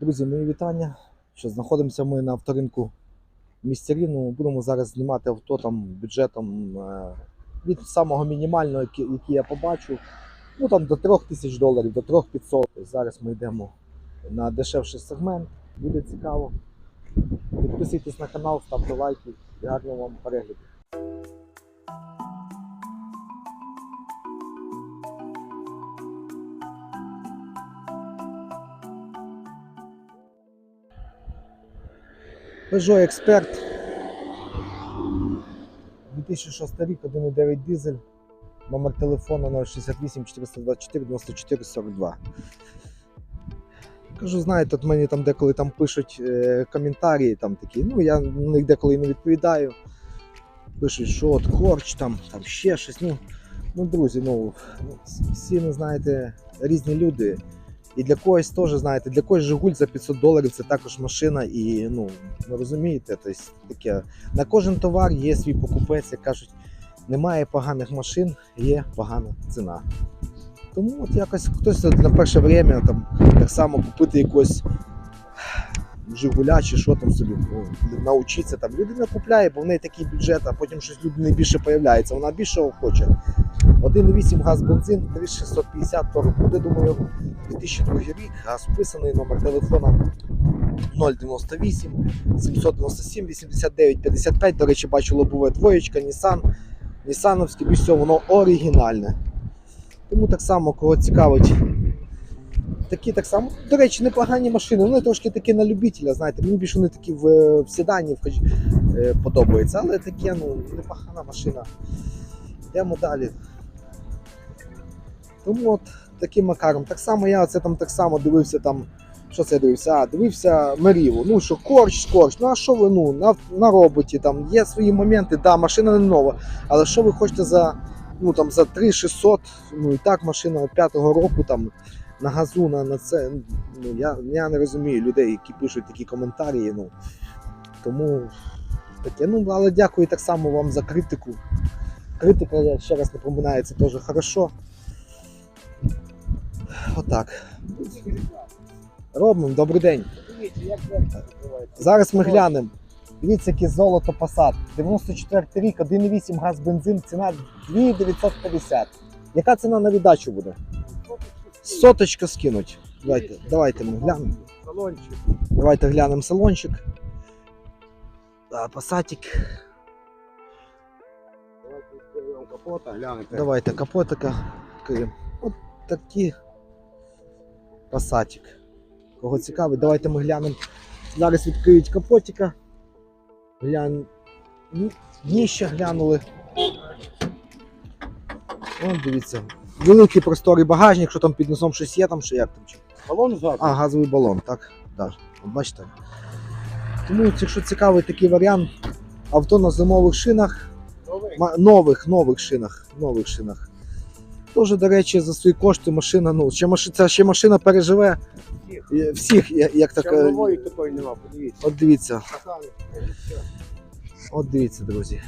Друзі, мої вітання. Що знаходимося ми на авторинку в. Будемо зараз знімати авто там бюджетом е, від самого мінімального, який, я побачу. Ну там до 3 тисяч доларів, до 3500. Зараз ми йдемо на дешевший сегмент. Буде цікаво. Підписуйтесь на канал, ставте лайки і гарного вам перегляду. Peugeot Expert 2006 рік, 1,9 дизель, номер телефону 068 424 94 42. Кажу, знаєте, от мені там деколи там пишуть е, коментарі, там такі, ну я на них деколи не відповідаю. Пишуть, що от корч, там, там ще щось. Ну, ну друзі, ну всі, ви знаєте, різні люди. І для когось теж, знаєте, для когось Жигуль за 500 доларів це також машина, і ну, ви розумієте, тобто, таке. На кожен товар є свій покупець, як кажуть, немає поганих машин, є погана ціна. Тому от якось хтось на перше время там так само купити якось Жигуля чи що там собі ну, навчитися. Там людина купляє, бо в неї такий бюджет, а потім щось людини більше появляється. Вона більшого хоче. 1,8 газ бензин, 3650 торг буде, думаю, 2002 рік, газ вписаний, номер телефона 098 797 89 55. До речі, бачу лобове двоєчка, Nissan. Нісановське, більш всього, воно оригінальне. Тому так само, кого цікавить. Такі так само, до речі, непогані машини. Вони трошки такі на любителя, знаєте, мені більше вони такі в, в седані в, е, подобаються, але таке, ну, непогана машина. Йдемо далі. Тому от таким макаром. Так само я це там так само дивився там. Що це дивився? А, дивився Меріву. Ну що, корч, корч. Ну а що ви ну, на, на роботі там є свої моменти, да, машина не нова. Але що ви хочете за ну, там, за 3600, ну і так машина 5-го року там на газу, на, на це. Ну, я, я не розумію людей, які пишуть такі коментарі. Ну, тому таке. Ну, але дякую так само вам за критику. Критика, я ще раз напоминаю, це теж хорошо. Отак. Робимо, добрий день. Зараз ми глянемо. Дивіться, яке золото Passat. 94 рік, 1,8 газ бензин, ціна 2950. Яка ціна на віддачу буде? Соточка скинуть. Давайте, давайте ми глянемо. Салончик. Давайте глянемо салончик. А, Пасатик. Капота, глянете. Давайте капотика. От такі пасатик. Кого цікавить, давайте ми глянемо. Зараз відкриють капотика. Глянь. Ні- Дніще глянули. О, дивіться. Великий просторий багажник, що там під носом щось є, там що як там. Балон ззаду. А, газовий балон, так? Так. От бачите. Тому, якщо цікавий такий варіант, авто на зимових шинах, Новий. Ма- нових, нових шинах. Нових шинах. Тоже, до речі, за свої кошти машина. Ну, ще машина, ця ще машина переживе Всіх. всіх, як так. Е, нової такої нема, подивіться. От дивіться, от дивіться, друзі.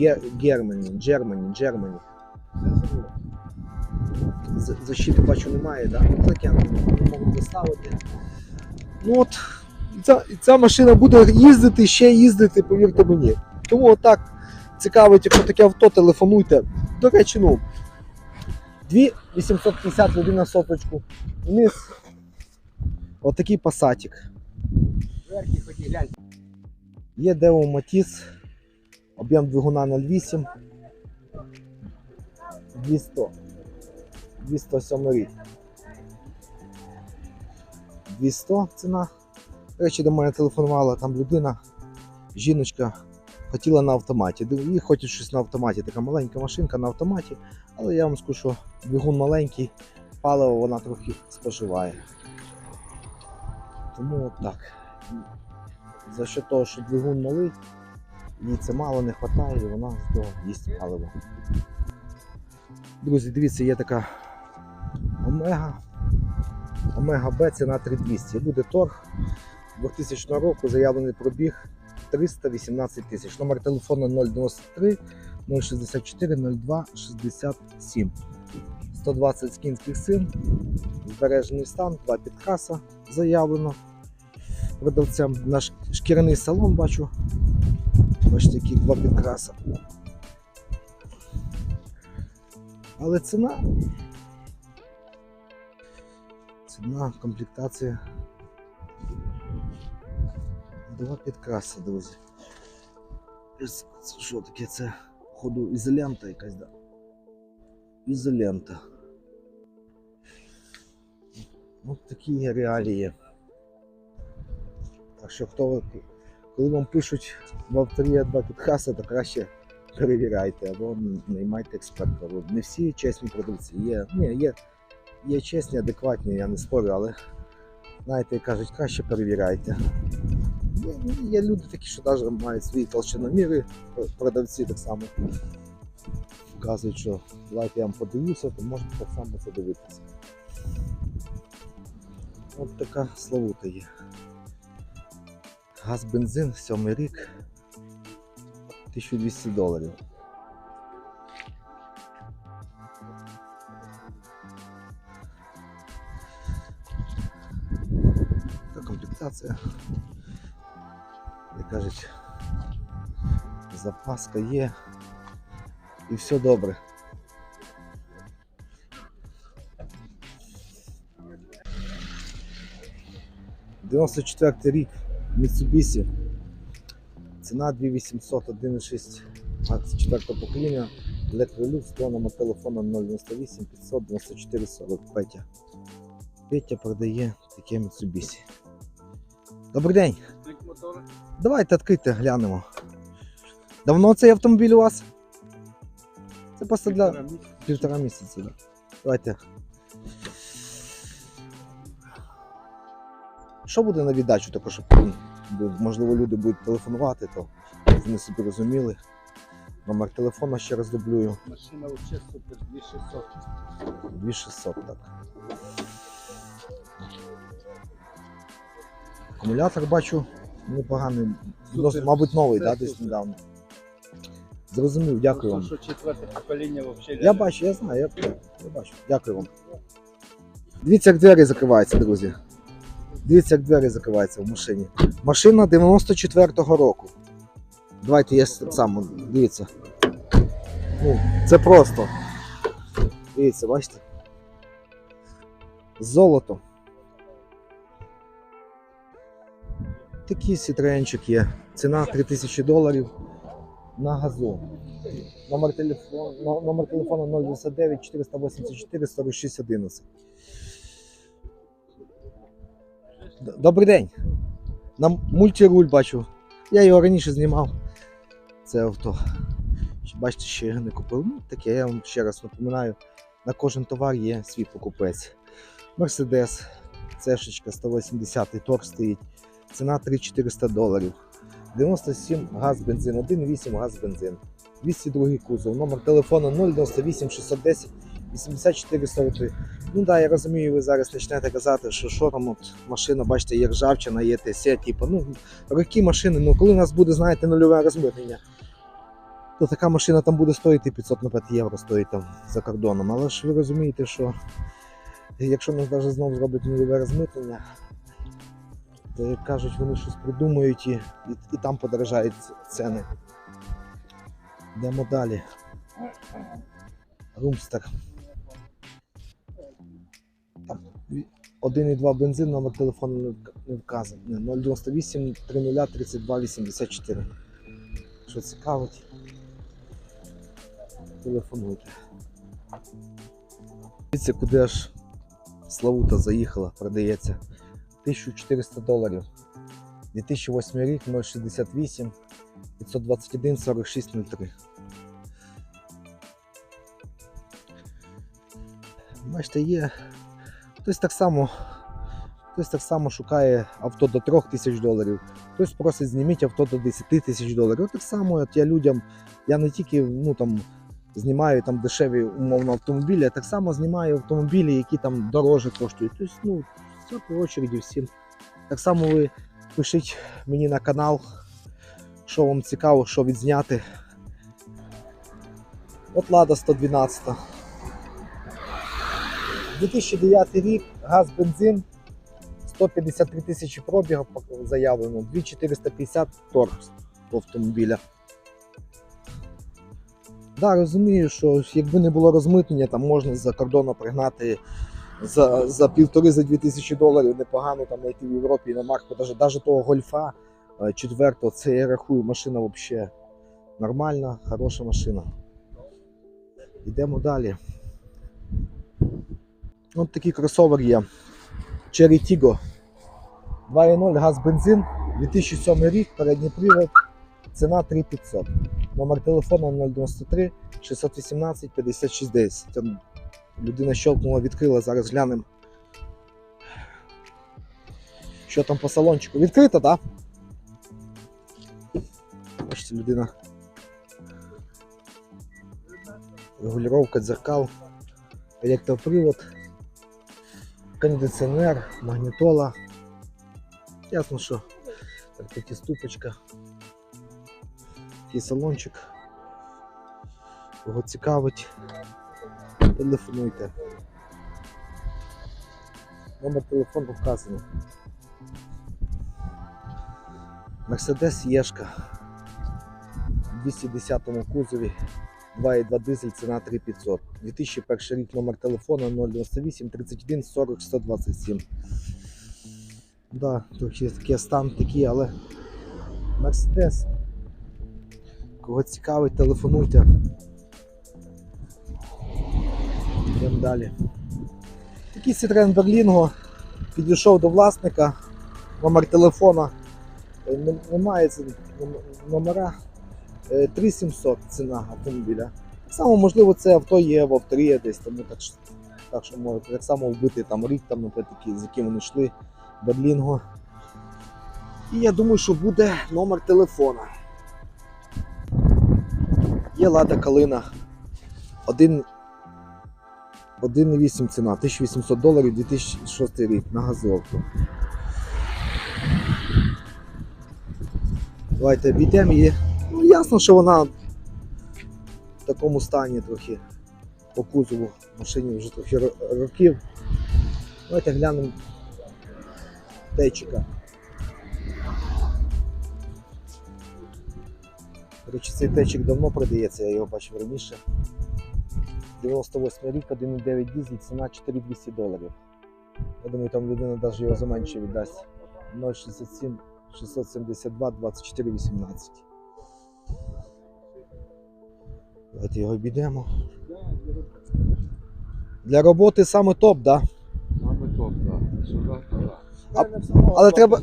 Ге- Германі, Джермані, Джермані. Защити бачу немає, да? Ну, не можуть доставити. Ну от, ця, ця машина буде їздити, ще їздити, повірте мені. Тому отак цікавить, якщо таке авто, телефонуйте. До речі, ну, 2850 людина соточку. Вниз. Отакий пасатик. Ході, гляньте. Є Део Матіс, об'єм двигуна 0,8. 200. 207 рік. 200 ціна. До речі, до мене телефонувала там людина, жіночка, хотіла на автоматі. Їй хочуть щось на автоматі. Така маленька машинка на автоматі. Але я вам скажу, що двигун маленький, паливо вона трохи споживає. Тому от так. За що того, що двигун малий, їй це мало не вистачає, і вона з того їсть паливо. Друзі, дивіться, є така Омега. Омега Б ціна 3200. Буде торг 2000 року, заявлений пробіг 318 тисяч. Номер телефону 093 064 02 67. 120 кінських сил, збережений стан, два підкаса заявлено. продавцем. Наш шкіряний салон бачу. Бачите, які два підкраса. Але ціна. Ціна, комплектація. Два підкраси, друзі. Що таке? Це ходу ізолента якась, да? Ізолента. Ось такі реалії. Так що хто коли вам пишуть в авторі два підкаси, то краще перевіряйте або наймайте експерта. Не всі чесні продавці. Є, ні, є, є чесні, адекватні, я не спорю, але знаєте, кажуть, краще перевіряйте. Є, люди такі, що навіть мають свої толщиноміри, продавці так само вказують, що давайте я вам подивлюся, то можете так само це дивитися. От така славута є. Газ бензин, сьомий рік. 1200 доларів. Така. Як кажуть, запаска є. І все добре. Дев'яносто четвертий рік Mitsubishi. Ціна 2800, 1,6 акції 4 покоління. Електролюкс, то номер телефону 098 500 94 40. Петя. Петя продає таке Mitsubishi. Добрий день. Давайте відкрийте, глянемо. Давно цей автомобіль у вас? Це просто для півтора місяця. Да. Давайте. Що буде на віддачу, також, щоб можливо люди будуть телефонувати, то вони собі розуміли. Номер телефону ще раз дублюю. Машина вообще супер, 2600. 2600, так. Акумулятор бачу непоганий. Супер. Мабуть, новий, Це да, десь супер. недавно. Зрозумів, дякую вам. Що четверте покоління вообще Я бачу, я знаю, я, я бачу. Дякую вам. Дивіться, як двері закриваються, друзі. Дивіться, як двері закриваються в машині. Машина 94-го року. Давайте я так само, дивіться. Ну, це просто. Дивіться, бачите? Золото. Такий сітреєнчик є. Ціна 3000 доларів на газу. Номер телефону, номер телефону 099 484 46 11. Добрий день. На мультируль бачу. Я його раніше знімав. Це авто. Бачите, ще його не купив. Ну, таке, я вам ще раз напоминаю, на кожен товар є свій покупець. Мерседес, цешечка 180 торг стоїть. Ціна 3400 доларів. 97 газ бензин, 1,8 газ бензин. 202 кузов, номер телефону 098 610 84 43. Ну да, я розумію, ви зараз почнете казати, що що там от машина, бачите, є ржавчина, є ТС, типу, ну, роки машини, ну коли у нас буде, знаєте, нульове розмитнення, то така машина там буде стоїти 500 на 5 євро стоїть там за кордоном. Але ж ви розумієте, що якщо нас навіть знову зроблять нульове розмитнення, то як кажуть, вони щось придумають і, і, і там подорожають ціни. Йдемо далі. Румстер. Там 1,2 бензин, номер телефону не вказаний. 098 30 32 84. Що цікавить, телефонуйте. Дивіться, куди аж Славута заїхала, продається. 1400 доларів. 2008 рік 068 521 4603. Бачите, є. Хтось так само. Хтось так само шукає авто до 3 тисяч доларів, хтось просить зніміть авто до 10 тисяч доларів. От так само от я людям, я не тільки ну, там, знімаю там дешеві умовно автомобілі, я так само знімаю автомобілі, які там дороже коштують. Тобто, ну, все по очереді всім. Так само ви пишіть мені на канал, що вам цікаво, що відзняти. От Лада 112. 2009 рік, газ, бензин, 153 тисячі пробігів заявлено, 2450 торг автомобіля. Да, розумію, що якби не було розмитнення, там можна з-за кордону пригнати за, за півтори за дві тисячі доларів непогано там знайти в Європі на марку. Даже, даже того гольфа е, четвертого, це я рахую, машина взагалі нормальна, хороша машина. Йдемо далі. Ось такий кросовер є. Cherry Tiggo. 2.0 газ бензин, 2007 рік, передній привод, ціна 3500. Номер телефону 093 618 5610. Людина щелкнула, відкрила, зараз глянемо. Що там по салончику? Відкрито, так? Бачите, людина. Регулювання дзеркал, електропривод, кондиціонер, магнітола. Ясно, що так, п'ятиступочка. Такий салончик. Кого цікавить, телефонуйте. Номер телефону вказаний. Мерседес Єшка. В 210 кузові 2,2 дизель, ціна 3500. 2001 рік номер телефону 098 31 40 127. Да, трохи такі стан такі, але Мерседес. Кого цікавить, телефонуйте. Далі. Такий Citroen Berlingo підійшов до власника, номер телефона. е, Немає номера. Е, 3700 ціна автомобіля. Так само, можливо, це авто є в авторія десь, тому так, так що можете так само вбити там рік, там, наприклад, з яким вони йшли, Берлінго. І я думаю, що буде номер телефона. Є Лада Калина. 1 1,8 ціна, 1800 доларів 2006 рік на газовку. Давайте обійдемо її. Ну, ясно, що вона в такому стані трохи по кузову машині вже трохи років. Давайте глянемо течика. До речі, цей течик давно продається, я його бачив раніше. 98 рік, 1,9 дизель, ціна 4200 доларів. Я думаю, там людина навіть його за менше віддасть. 067 672 24 18. Давайте його обійдемо. Для роботи саме топ, так? Да? Саме топ, так. А- але треба-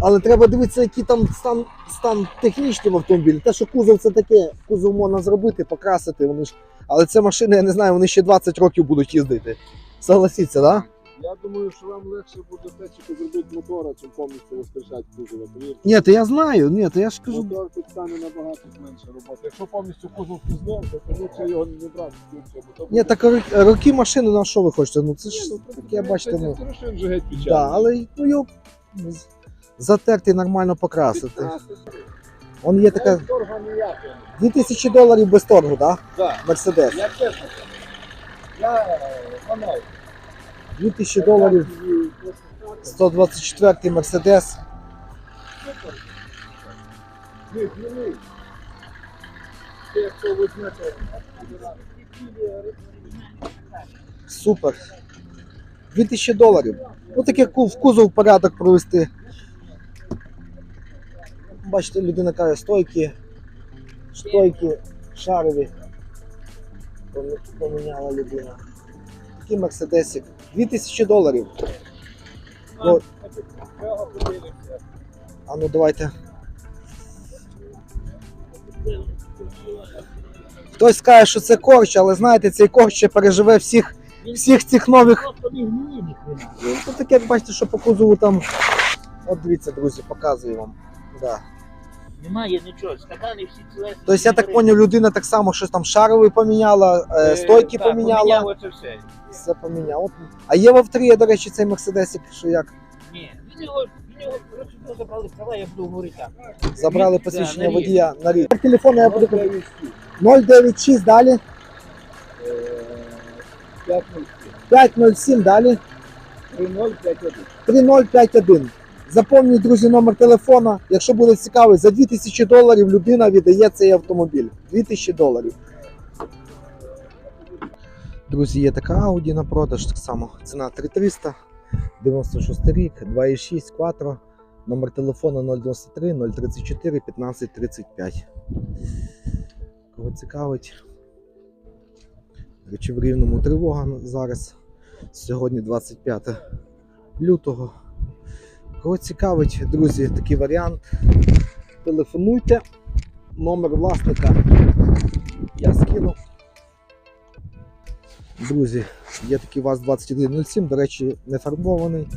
Але треба дивитися, який там стан, стан технічний в автомобілі. Те, що кузов це таке, кузов можна зробити, покрасити. Вони ж... Але це машини, я не знаю, вони ще 20 років будуть їздити. Согласіться, так? Да? Я думаю, що вам легше буде течику зробити мотора, чим повністю воскрешати кузова. Повірте, Ні, то я знаю, ні, то я ж кажу. мотор тут стане набагато менше роботи. Якщо повністю кузов пізнав, то лучше його не брати ключ, Ні, так роки- машини на що ви хочете? Ну це ж таке, бачите, ну. Це вже геть печально. Да, але ну, його затерти нормально покрасити. Он є така Торга ніякого. 2000 доларів без торгу, так? Так, Мерседес. я чесно. Я е, фанат. 2000 доларів 124 й Мерседес. Супер. 2000 доларів. Ну таке в кузов порядок провести. Бачите, людина каже, стойки, стойки шарові. Поміняла людина. Такий мерседесик. 2000 доларів. Ну, а ну давайте. Хтось скаже, що це корч, але знаєте, цей корч ще переживе всіх, всіх цих нових ніхрена. Ну, тут таке, як бачите, що по кузову там. От дивіться, друзі, показую вам. Да. Немає нічого, стакани всі цілесні. Тобто я так зрозумів, людина так само щось там шаровий поміняла, е, стойки так, поміняла, оце все. все поміняв. От. А є в авторії, до речі, цей мерседесик, що як Ні, він його, він його, коротше, забрали права, я буду говорити так. забрали Він- посвідчення да, на рік. водія на рік. Телефон я буду 096 далі, 507 далі, 3051. 3051. Запомніть, друзі, номер телефона. Якщо буде цікаво, за 2000 доларів людина віддає цей автомобіль. 2000 доларів. Друзі, є така Audi на продаж, так само. Ціна 3300, 96 рік, 2,6 Quattro, номер телефона 093 034 15 35. Кого цікавить? Речі, в рівному тривога зараз. Сьогодні 25 лютого. Кого цікавить, друзі, такий варіант. Телефонуйте. Номер власника я скину. Друзі, є такий ВАЗ-2107, до речі, не фарбований.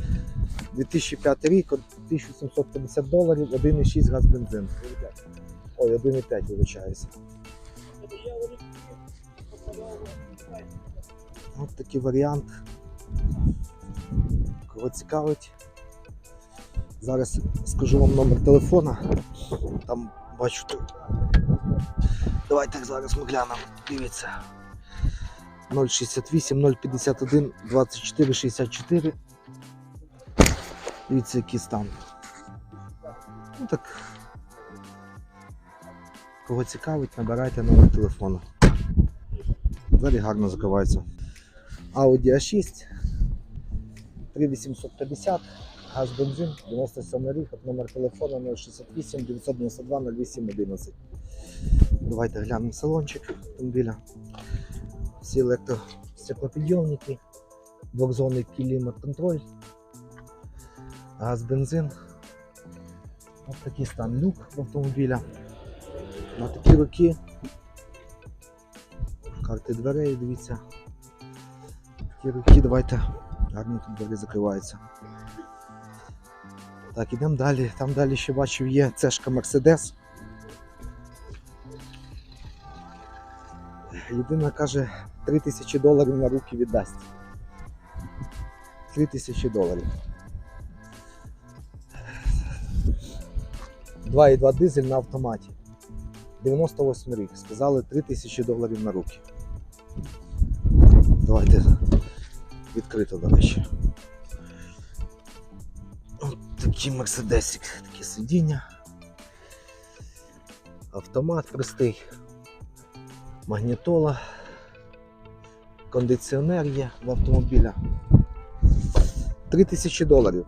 2005 рік, 1750 доларів, 1,6 газ бензин. Ой, 1,5 вибачаюся. Ось такий варіант. Кого цікавить. Зараз скажу вам номер телефона. Там бачу. Давайте зараз ми глянемо. Дивіться. 068 051 24 64. Дивіться, який стан. Ну так. Кого цікавить, набирайте номер телефону. Взагалі гарно закривається. Audi A6 3850 газ бензин 97 рік, номер телефону 068 992 08 11. Давайте глянемо салончик автомобіля. Всі електростеклопідйомники, двохзонний клімат-контроль, газ бензин. Ось такий стан люк в автомобіля. На такі роки. Карти дверей, дивіться. Ті руки, давайте. Гарно тут двері закриваються. Так, ідемо далі. Там далі ще бачив є цешка Мерседес. Людина каже, 3000 доларів на руки віддасть. 3000 доларів. 2,2 дизель на автоматі. 98 рік. Сказали 3000 доларів на руки. Давайте відкрито, до речі. Такий мерседесик, такі сидіння. Автомат простий. Магнітола. Кондиціонер є в автомобіля. 3000 доларів.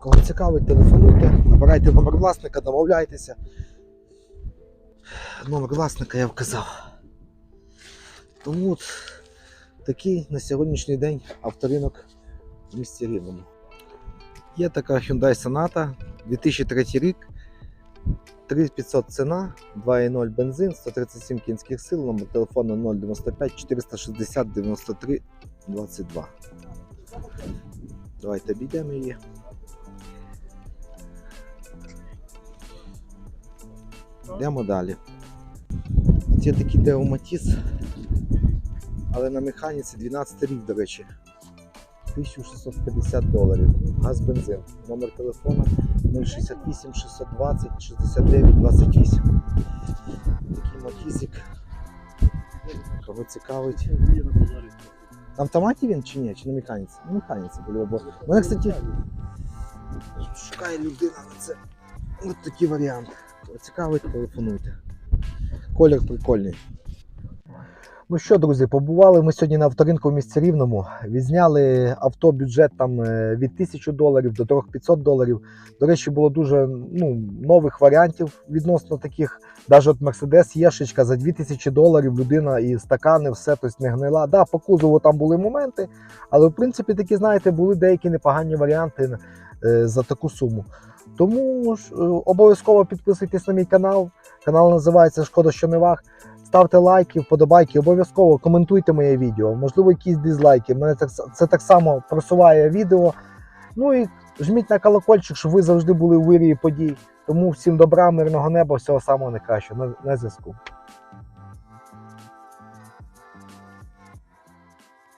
Кого цікавить, телефонуйте, набирайте номер власника, домовляйтеся. Номер власника я вказав. Тому от такий на сьогоднішній день авторинок в. Є така Hyundai Sonata, 2003 рік, 3500 ціна, 2.0 бензин, 137 кінських сил, номер телефону 095 460 93 22. Давайте обійдемо її. Йдемо далі. Є такий Део Матіс, але на механіці 12 рік, до речі. 1650 доларів. Газ бензин. Номер телефона 068 620 69 28. Такий матізик. Кого цікавить. На автоматі він чи ні? Чи на механіці? На механіці бо. Мене, кстати, шукає людина на це. Ось такий варіант. Цікавить, телефонуйте. Колір прикольний. Ну що, друзі, побували ми сьогодні на авторинку в місті Рівному. Відзняли авто бюджет там е, від 1000 доларів до 3500 доларів. До речі, було дуже ну, нових варіантів відносно таких. Навіть от Mercedes Єшечка за 2000 доларів людина і стакани, все тобто не гнила. Да, по кузову там були моменти, але в принципі такі, знаєте, були деякі непогані варіанти е, за таку суму. Тому е, обов'язково підписуйтесь на мій канал. Канал називається Шкода, що не ваг. Ставте лайки, вподобайки, обов'язково коментуйте моє відео, можливо, якісь дизлайки. Мене так, це так само просуває відео. Ну і жміть на колокольчик, щоб ви завжди були у вирії подій. Тому всім добра, мирного неба, всього самого найкращого. На, на зв'язку.